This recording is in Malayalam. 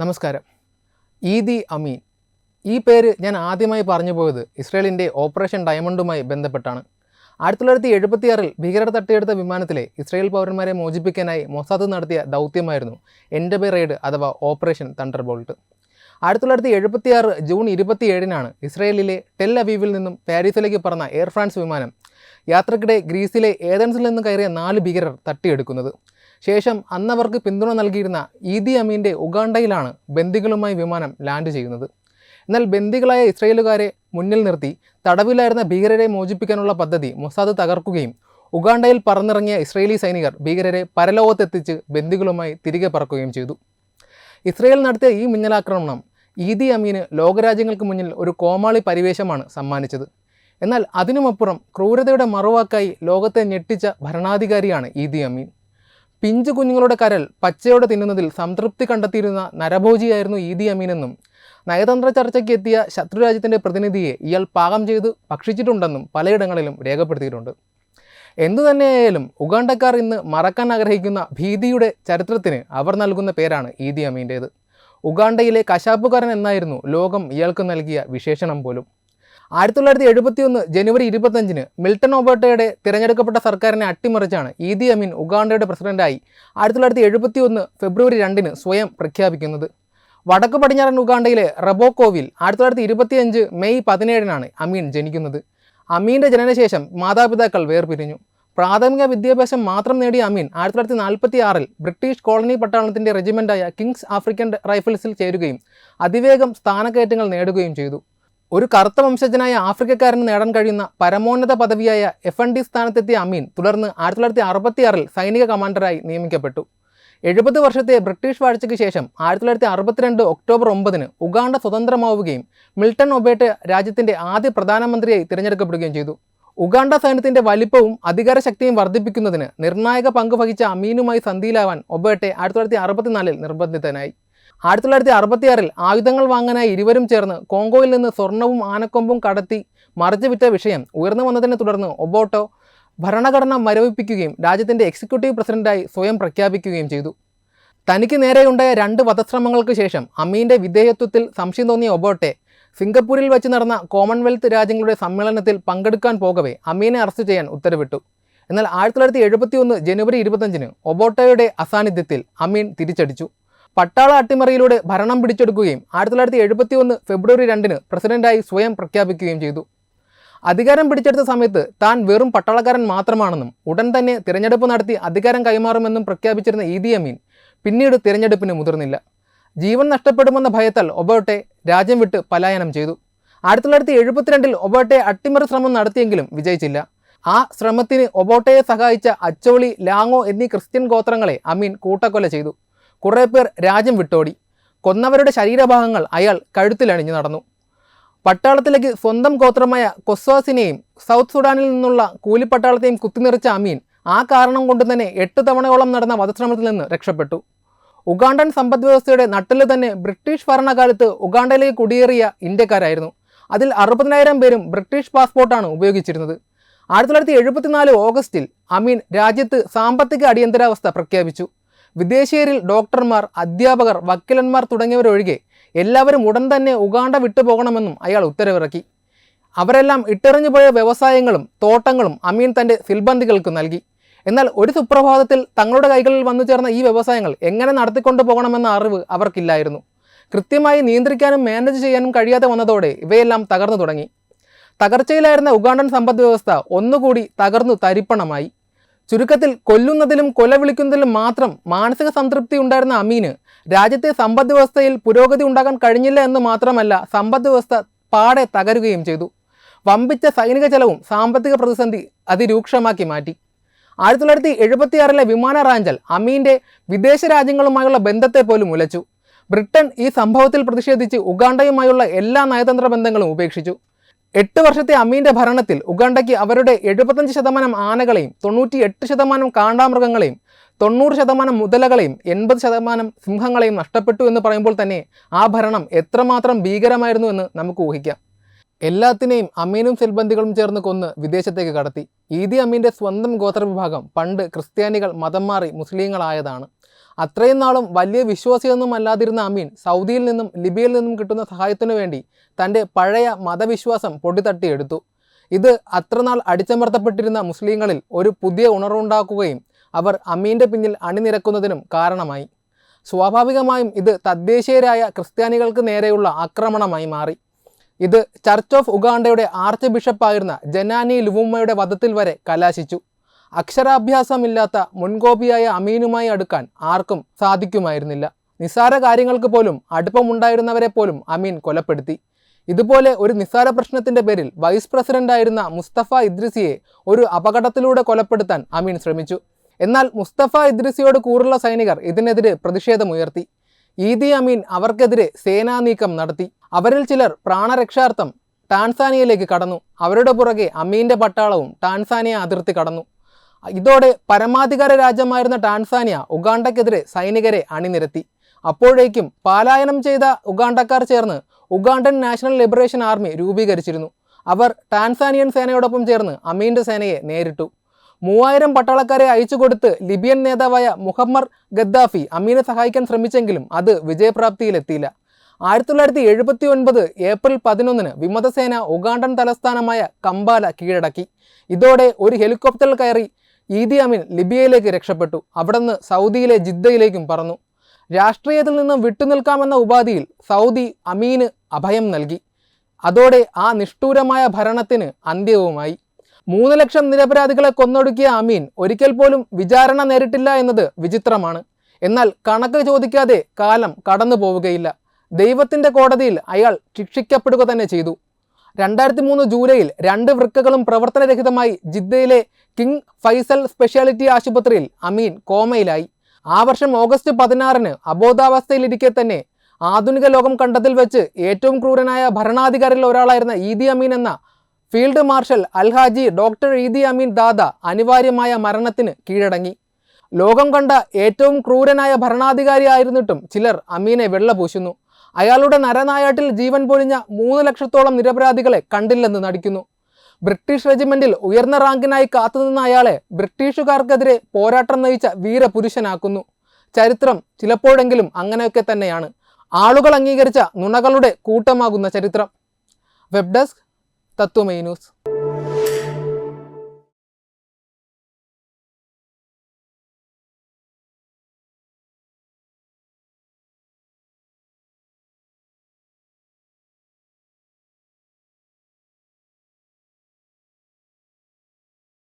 നമസ്കാരം. ഈദി അമീൻ. ഈ പേര് ഞാൻ ആദ്യമായി പറഞ്ഞു പോയത് ഇസ്രയേലിന്റെ ഓപ്പറേഷൻ ഡയമണ്ടുമായി ബന്ധപ്പെട്ടാണ്. ആയിരത്തി തൊള്ളായിരത്തി എഴുപത്തിയാറിൽ ഭീകരർ തട്ടിയെടുത്ത വിമാനത്തിലെ ഇസ്രയേൽ പൗരന്മാരെ മോചിപ്പിക്കാനായി മൊസാദ് നടത്തിയ ദൗത്യമായിരുന്നു എൻഡബെ റെയ്ഡ് അഥവാ ഓപ്പറേഷൻ തണ്ടർബോൾട്ട്. ആയിരത്തി തൊള്ളായിരത്തി എഴുപത്തിയാറ് ജൂൺ ഇരുപത്തിയേഴിനാണ് ഇസ്രയേലിലെ ടെൽ അവീവിൽ നിന്നും പാരീസിലേക്ക് പറന്ന എയർ ഫ്രാൻസ് വിമാനം യാത്രക്കിടെ ഗ്രീസിലെ ഏതൻസിൽ നിന്ന് കയറിയ നാല് ഭീകരർ തട്ടിയെടുക്കുന്നത്. ശേഷം അന്നവർക്ക് പിന്തുണ നൽകിയിരുന്ന ഈദി അമീന്റെ ഉഗാണ്ടയിലാണ് ബന്ദികളുമായി വിമാനം ലാൻഡ് ചെയ്യുന്നത്. എന്നാൽ ബന്ദികളായ ഇസ്രയേലുകാരെ മുന്നിൽ നിർത്തി തടവിലായിരുന്ന ഭീകരരെ മോചിപ്പിക്കാനുള്ള പദ്ധതി മൊസാദ് തകർക്കുകയും ഉഗാണ്ടയിൽ പറന്നിറങ്ങിയ ഇസ്രയേലി സൈനികർ ഭീകരരെ പരലോകത്തെത്തിച്ച് ബന്ദികളുമായി തിരികെ പറക്കുകയും ചെയ്തു. ഇസ്രയേൽ നടത്തിയ ഈ മിന്നലാക്രമണം ഈദി അമീന് ലോകരാജ്യങ്ങൾക്ക് മുന്നിൽ ഒരു കോമാളി പരിവേഷമാണ് സമ്മാനിച്ചത്. എന്നാൽ അതിനുമപ്പുറം ക്രൂരതയുടെ മറുവാക്കായി ലോകത്തെ ഞെട്ടിച്ച ഭരണാധികാരിയാണ് ഈദി അമീൻ. പിഞ്ചു കുഞ്ഞുങ്ങളുടെ കരൽ പച്ചയോടെ തിന്നുന്നതിൽ സംതൃപ്തി കണ്ടെത്തിയിരുന്ന നരഭോജിയായിരുന്നു ഈദി അമീനെന്നും നയതന്ത്ര ചർച്ചയ്ക്ക് എത്തിയ ശത്രുരാജ്യത്തിന്റെ പ്രതിനിധിയെ ഇയാൾ പാകം ചെയ്ത് ഭക്ഷിച്ചിട്ടുണ്ടെന്നും പലയിടങ്ങളിലും രേഖപ്പെടുത്തിയിട്ടുണ്ട്. എന്തു തന്നെയായാലും ഉഗാണ്ടക്കാർ ഇന്ന് മറക്കാൻ ആഗ്രഹിക്കുന്ന ഭീതിയുടെ ചരിത്രത്തിന് അവർ നൽകുന്ന പേരാണ് ഈദി അമീന്റേത് ഉഗാണ്ടയിലെ കശാപ്പുകാരൻ എന്നായിരുന്നു ലോകം ഇയാൾക്ക് നൽകിയ വിശേഷണം പോലും. ആയിരത്തി തൊള്ളായിരത്തി എഴുപത്തി ഒന്ന് ജനുവരി ഇരുപത്തഞ്ചിന് മിൽട്ടൺ ഒബേട്ടയുടെ തിരഞ്ഞെടുക്കപ്പെട്ട സർക്കാരിനെ അട്ടിമറിച്ചാണ് ഈദി അമീൻ ഉഗാണ്ടയുടെ പ്രസിഡന്റായി ആയിരത്തി തൊള്ളായിരത്തി എഴുപത്തി ഒന്ന് ഫെബ്രുവരി രണ്ടിന് സ്വയം പ്രഖ്യാപിക്കുന്നത്. വടക്ക് പടിഞ്ഞാറൻ ഉഗാണ്ടയിലെ റബോക്കോവിൽ ആയിരത്തി തൊള്ളായിരത്തി ഇരുപത്തിയഞ്ച് മെയ് പതിനേഴിനാണ് അമീൻ ജനിക്കുന്നത്. അമീന്റെ ജനനശേഷം മാതാപിതാക്കൾ വേർപിരിഞ്ഞു. പ്രാഥമിക വിദ്യാഭ്യാസം മാത്രം നേടിയ അമീൻ ആയിരത്തി തൊള്ളായിരത്തി നാൽപ്പത്തി ആറിൽ ബ്രിട്ടീഷ് കോളനി പട്ടാളത്തിന്റെ റെജിമെന്റായ കിങ്സ് ആഫ്രിക്കൻ റൈഫിൾസിൽ ചേരുകയും അതിവേഗം സ്ഥാനക്കയറ്റങ്ങൾ നേടുകയും ചെയ്തു. ഒരു കറുത്ത വംശജനായ ആഫ്രിക്കക്കാരന് നേടാൻ കഴിയുന്ന പരമോന്നത പദവിയായ എഫ് എൻ ഡി സ്ഥാനത്തെത്തിയ അമീൻ തുടർന്ന് ആയിരത്തി തൊള്ളായിരത്തി അറുപത്തിയാറിൽ സൈനിക കമാൻഡറായി നിയമിക്കപ്പെട്ടു. എഴുപത് വർഷത്തെ ബ്രിട്ടീഷ് വാഴ്ചയ്ക്ക് ശേഷം ആയിരത്തി തൊള്ളായിരത്തി അറുപത്തിരണ്ട് ഒക്ടോബർ ഒമ്പതിന് ഉഗാണ്ട സ്വതന്ത്രമാവുകയും മിൽട്ടൺ ഒബേട്ട് രാജ്യത്തിന്റെ ആദ്യ പ്രധാനമന്ത്രിയായി തിരഞ്ഞെടുക്കപ്പെടുകയും ചെയ്തു. ഉഗാണ്ട സൈന്യത്തിന്റെ വലിപ്പവും അധികാരശക്തിയും വർദ്ധിപ്പിക്കുന്നതിന് നിർണായക പങ്ക് വഹിച്ച അമീനുമായി സന്ധിയിലാവാൻ ഒബേട്ടെ ആയിരത്തി തൊള്ളായിരത്തി അറുപത്തിനാലിൽ നിർബന്ധിതനായി. ആയിരത്തി തൊള്ളായിരത്തി അറുപത്തിയാറിൽ ആയുധങ്ങൾ വാങ്ങാനായി ഇരുവരും ചേർന്ന് കോങ്കോയിൽ നിന്ന് സ്വർണവും ആനക്കൊമ്പും കടത്തി മറിച്ചു വിറ്റ വിഷയം ഉയർന്നു വന്നതിനെ തുടർന്ന് ഒബോട്ടോ ഭരണഘടന മരവിപ്പിക്കുകയും രാജ്യത്തിന്റെ എക്സിക്യൂട്ടീവ് പ്രസിഡന്റായി സ്വയം പ്രഖ്യാപിക്കുകയും ചെയ്തു. തനിക്ക് നേരെയുണ്ടായ രണ്ട് വധശ്രമങ്ങൾക്ക് ശേഷം അമീന്റെ വിധേയത്വത്തിൽ സംശയം തോന്നിയ ഒബോട്ടെ സിംഗപ്പൂരിൽ വെച്ച് നടന്ന കോമൺവെൽത്ത് രാജ്യങ്ങളുടെ സമ്മേളനത്തിൽ പങ്കെടുക്കാൻ പോകവേ അമീനെ അറസ്റ്റ് ചെയ്യാൻ ഉത്തരവിട്ടു. എന്നാൽ ആയിരത്തി തൊള്ളായിരത്തി എഴുപത്തി ഒന്ന് ജനുവരി ഇരുപത്തഞ്ചിന് ഒബോട്ടോയുടെ അസാന്നിധ്യത്തിൽ അമീൻ തിരിച്ചടിച്ചു. പട്ടാള അട്ടിമറിയിലൂടെ ഭരണം പിടിച്ചെടുക്കുകയും ആയിരത്തി തൊള്ളായിരത്തി എഴുപത്തി ഒന്ന് ഫെബ്രുവരി രണ്ടിന് പ്രസിഡന്റായി സ്വയം പ്രഖ്യാപിക്കുകയും ചെയ്തു. അധികാരം പിടിച്ചെടുത്ത സമയത്ത് താൻ വെറും പട്ടാളക്കാരൻ മാത്രമാണെന്നും ഉടൻ തന്നെ തിരഞ്ഞെടുപ്പ് നടത്തി അധികാരം കൈമാറുമെന്നും പ്രഖ്യാപിച്ചിരുന്ന ഈദി അമീൻ പിന്നീട് തിരഞ്ഞെടുപ്പിന് മുതിർന്നില്ല. ജീവൻ നഷ്ടപ്പെടുമെന്ന ഭയത്താൽ ഒബോട്ടെ രാജ്യം വിട്ട് പലായനം ചെയ്തു. ആയിരത്തി തൊള്ളായിരത്തി എഴുപത്തിരണ്ടിൽ ഒബോട്ടെ അട്ടിമറി ശ്രമം നടത്തിയെങ്കിലും വിജയിച്ചില്ല. ആ ശ്രമത്തിന് ഒബോട്ടയെ സഹായിച്ച അച്ചോളി ലാങ്ങോ എന്നീ ക്രിസ്ത്യൻ ഗോത്രങ്ങളെ അമീൻ കൂട്ടക്കൊല ചെയ്തു. കുറേ പേർ രാജ്യം വിട്ടോടി. കൊന്നവരുടെ ശരീരഭാഗങ്ങൾ അയാൾ കഴുത്തിലണിഞ്ഞു നടന്നു. പട്ടാളത്തിലേക്ക് സ്വന്തം ഗോത്രമായ കൊസ്വാസിനെയും സൗത്ത് സുഡാനിൽ നിന്നുള്ള കൂലിപ്പട്ടാളത്തെയും കുത്തിനിറച്ച അമീൻ ആ കാരണം കൊണ്ട് തന്നെ എട്ട് തവണയോളം നടന്ന വധശ്രമത്തിൽ നിന്ന് രക്ഷപ്പെട്ടു. ഉഗാണ്ടൻ സമ്പദ് വ്യവസ്ഥയുടെ നട്ടിൽ തന്നെ ബ്രിട്ടീഷ് ഭരണകാലത്ത് ഉഗാണ്ടയിലേക്ക് കുടിയേറിയ ഇന്ത്യക്കാരായിരുന്നു. അതിൽ അറുപതിനായിരം പേരും ബ്രിട്ടീഷ് പാസ്പോർട്ടാണ് ഉപയോഗിച്ചിരുന്നത്. ആയിരത്തി തൊള്ളായിരത്തി എഴുപത്തിനാല് ഓഗസ്റ്റിൽ അമീൻ രാജ്യത്ത് സാമ്പത്തിക അടിയന്തരാവസ്ഥ പ്രഖ്യാപിച്ചു. വിദേശീയരിൽ ഡോക്ടർമാർ അധ്യാപകർ വക്കീലന്മാർ തുടങ്ങിയവരൊഴികെ എല്ലാവരും ഉടൻ തന്നെ ഉഗാണ്ട വിട്ടുപോകണമെന്നും അയാൾ ഉത്തരവിറക്കി. അവരെല്ലാം ഇട്ടെറിഞ്ഞു പോയ വ്യവസായങ്ങളും തോട്ടങ്ങളും അമീൻ തന്റെ സിൽബന്ദികൾക്ക് നൽകി. എന്നാൽ ഒരു സുപ്രഭാതത്തിൽ തങ്ങളുടെ കൈകളിൽ വന്നു ചേർന്ന ഈ വ്യവസായങ്ങൾ എങ്ങനെ നടത്തിക്കൊണ്ടു പോകണമെന്ന അറിവ് അവർക്കില്ലായിരുന്നു. കൃത്യമായി നിയന്ത്രിക്കാനും മാനേജ് ചെയ്യാനും കഴിയാതെ വന്നതോടെ ഇവയെല്ലാം തകർന്നു തുടങ്ങി. തകർച്ചയിലായിരുന്ന ഉഗാണ്ടൻ സമ്പദ് വ്യവസ്ഥ ഒന്നുകൂടി തകർന്നു തരിപ്പണമായി. ചുരുക്കത്തിൽ കൊല്ലുന്നതിലും കൊല വിളിക്കുന്നതിലും മാത്രം മാനസിക സംതൃപ്തി ഉണ്ടായിരുന്ന അമീന് രാജ്യത്തെ സമ്പദ് വ്യവസ്ഥയിൽ പുരോഗതി ഉണ്ടാക്കാൻ കഴിഞ്ഞില്ല എന്ന് മാത്രമല്ല സമ്പദ് വ്യവസ്ഥ പാടെ തകരുകയും ചെയ്തു. വമ്പിച്ച സൈനിക ചെലവും സാമ്പത്തിക പ്രതിസന്ധി അതിരൂക്ഷമാക്കി മാറ്റി. ആയിരത്തി തൊള്ളായിരത്തി എഴുപത്തിയാറിലെ വിമാന റാഞ്ചൽ അമീന്റെ വിദേശ രാജ്യങ്ങളുമായുള്ള ബന്ധത്തെ പോലും ഉലച്ചു. ബ്രിട്ടൻ ഈ സംഭവത്തിൽ പ്രതിഷേധിച്ച് ഉഗാണ്ടയുമായുള്ള എല്ലാ നയതന്ത്ര ബന്ധങ്ങളും ഉപേക്ഷിച്ചു. എട്ട് വർഷത്തെ അമീന്റെ ഭരണത്തിൽ ഉഗാണ്ടയ്ക്ക് അവരുടെ എഴുപത്തഞ്ച് ശതമാനം ആനകളെയും തൊണ്ണൂറ്റി എട്ട് ശതമാനം കാണ്ടാമൃഗങ്ങളെയും തൊണ്ണൂറ് ശതമാനം മുതലകളെയും എൺപത് ശതമാനം സിംഹങ്ങളെയും നഷ്ടപ്പെട്ടു എന്ന് പറയുമ്പോൾ തന്നെ ആ ഭരണം എത്രമാത്രം ഭീകരമായിരുന്നു എന്ന് നമുക്ക് ഊഹിക്കാം. എല്ലാത്തിനെയും അമീനും സെൽബന്ധികളും ചേർന്ന് കൊന്ന് വിദേശത്തേക്ക് കടത്തി. ഈദി അമീന്റെ സ്വന്തം ഗോത്രവിഭാഗം പണ്ട് ക്രിസ്ത്യാനികൾ മതം മാറി മുസ്ലിങ്ങളായതാണ്. അത്രയും നാളും വലിയ വിശ്വാസിയൊന്നും അല്ലാതിരുന്ന അമീൻ സൗദിയിൽ നിന്നും ലിബിയയിൽ നിന്നും കിട്ടുന്ന സഹായത്തിനു വേണ്ടി തന്റെ പഴയ മതവിശ്വാസം പൊടിത്തട്ടിയെടുത്തു ഇത് അത്രനാൾ അടിച്ചമർത്തപ്പെട്ടിരുന്ന മുസ്ലിങ്ങളിൽ ഒരു പുതിയ ഉണർവുണ്ടാക്കുകയും അവർ അമീന്റെ പിന്നിൽ അണിനിരക്കുന്നതിനും കാരണമായി. സ്വാഭാവികമായും ഇത് തദ്ദേശീയരായ ക്രിസ്ത്യാനികൾക്ക് നേരെയുള്ള ആക്രമണമായി മാറി. ഇത് ചർച്ച് ഓഫ് ഉഗാണ്ടയുടെ ആർച്ച് ബിഷപ്പായിരുന്ന ജനാനി ലുവുമ്മയുടെ വധത്തിൽ വരെ കലാശിച്ചു. അക്ഷരാഭ്യാസമില്ലാത്ത മുൻകോപിയായ അമീനുമായി അടുക്കാൻ ആർക്കും സാധിക്കുമായിരുന്നില്ല. നിസ്സാര കാര്യങ്ങൾക്ക് പോലും അടുപ്പമുണ്ടായിരുന്നവരെ പോലും അമീൻ കൊലപ്പെടുത്തി. ഇതുപോലെ ഒരു നിസ്സാര പ്രശ്നത്തിന്റെ പേരിൽ വൈസ് പ്രസിഡന്റായിരുന്ന മുസ്തഫ ഇദ്രിസിയെ ഒരു അപകടത്തിലൂടെ കൊലപ്പെടുത്താൻ അമീൻ ശ്രമിച്ചു. എന്നാൽ മുസ്തഫ ഇദ്രിസിയോട് കൂറുള്ള സൈനികർ ഇതിനെതിരെ പ്രതിഷേധമുയർത്തി. ഈദി അമീൻ അവർക്കെതിരെ സേനാ നീക്കം നടത്തി. അവരിൽ ചിലർ പ്രാണരക്ഷാർത്ഥം ടാൻസാനിയയിലേക്ക് കടന്നു. അവരുടെ പുറകെ അമീന്റെ പട്ടാളവും ടാൻസാനിയ അതിർത്തി കടന്നു. ഇതോടെ പരമാധികാര രാജ്യമായിരുന്ന ടാൻസാനിയ ഉഗാണ്ടക്കെതിരെ സൈനികരെ അണിനിരത്തി. അപ്പോഴേക്കും പാലായനം ചെയ്ത ഉഗാണ്ടക്കാർ ചേർന്ന് ഉഗാണ്ടൻ നാഷണൽ ലിബറേഷൻ ആർമി രൂപീകരിച്ചിരുന്നു. അവർ ടാൻസാനിയൻ സേനയോടൊപ്പം ചേർന്ന് അമീന്റെ സേനയെ നേരിട്ടു. മൂവായിരം പട്ടാളക്കാരെ അയച്ചു കൊടുത്ത് ലിബിയൻ നേതാവായ മുഹമ്മർ ഗദ്ദാഫി അമീനെ സഹായിക്കാൻ ശ്രമിച്ചെങ്കിലും അത് വിജയപ്രാപ്തിയിലെത്തിയില്ല. ആയിരത്തി തൊള്ളായിരത്തി എഴുപത്തി ഒൻപത് ഏപ്രിൽ പതിനൊന്നിന് വിമതസേന ഉഗാണ്ടൻ തലസ്ഥാനമായ കമ്പാല കീഴടക്കി. ഇതോടെ ഒരു ഹെലികോപ്റ്ററിൽ കയറി ഈദി അമീൻ ലിബിയയിലേക്ക് രക്ഷപ്പെട്ടു. അവിടുന്ന് സൗദിയിലെ ജിദ്ദയിലേക്കും പറന്നു. രാഷ്ട്രീയത്തിൽ നിന്ന് വിട്ടുനിൽക്കാമെന്ന ഉപാധിയിൽ സൗദി അമീന് അഭയം നൽകി. അതോടെ ആ നിഷ്ഠൂരമായ ഭരണത്തിന് അന്ത്യവുമായി. മൂന്ന് ലക്ഷം നിരപരാധികളെ കൊന്നൊടുക്കിയ അമീൻ ഒരിക്കൽ പോലും വിചാരണ നേരിട്ടില്ല എന്നത് വിചിത്രമാണ്. എന്നാൽ കണക്ക് ചോദിക്കാതെ കാലം കടന്നു പോവുകയില്ല. ദൈവത്തിന്റെ കോടതിയിൽ അയാൾ ശിക്ഷിക്കപ്പെടുക തന്നെ ചെയ്തു. രണ്ടായിരത്തി മൂന്ന് ജൂലൈയിൽ രണ്ട് വൃക്കകളും പ്രവർത്തനരഹിതമായി ജിദ്ദയിലെ കിങ് ഫൈസൽ സ്പെഷ്യാലിറ്റി ആശുപത്രിയിൽ അമീൻ കോമയിലായി. ആ വർഷം ഓഗസ്റ്റ് പതിനാറിന് അബോധാവസ്ഥയിലിരിക്കെ തന്നെ ആധുനിക ലോകം കണ്ടതിൽ വെച്ച് ഏറ്റവും ക്രൂരനായ ഭരണാധികാരികളിൽ ഒരാളായിരുന്ന ഈദി അമീൻ എന്ന field marshal Alhaji doctor Idi Amin Dada അനിവാര്യമായ മരണത്തിന് കീഴടങ്ങി. ലോകം കണ്ട ഏറ്റവും ക്രൂരനായ ഭരണാധികാരിയായിരുന്നിട്ടും ചിലർ അമീനെ വെള്ളപൂശുന്നു. അയാളുടെ നരനായാട്ടിൽ ജീവൻ പൊഴിഞ്ഞ മൂന്ന് ലക്ഷത്തോളം നിരപരാധികളെ കണ്ടില്ലെന്ന് നടിക്കുന്നു. ബ്രിട്ടീഷ് റെജിമെന്റിൽ ഉയർന്ന റാങ്കിനായി കാത്തുനിന്ന അയാളെ ബ്രിട്ടീഷുകാർക്കെതിരെ പോരാട്ടം നയിച്ച വീരപുരുഷനാക്കുന്നു. ചരിത്രം ചിലപ്പോഴെങ്കിലും അങ്ങനെയൊക്കെ തന്നെയാണ്. ആളുകൾ അംഗീകരിച്ച നുണകളുടെ കൂട്ടമാകുന്ന ചരിത്രം. വെബ് ഡെസ്ക് തത്വമൈ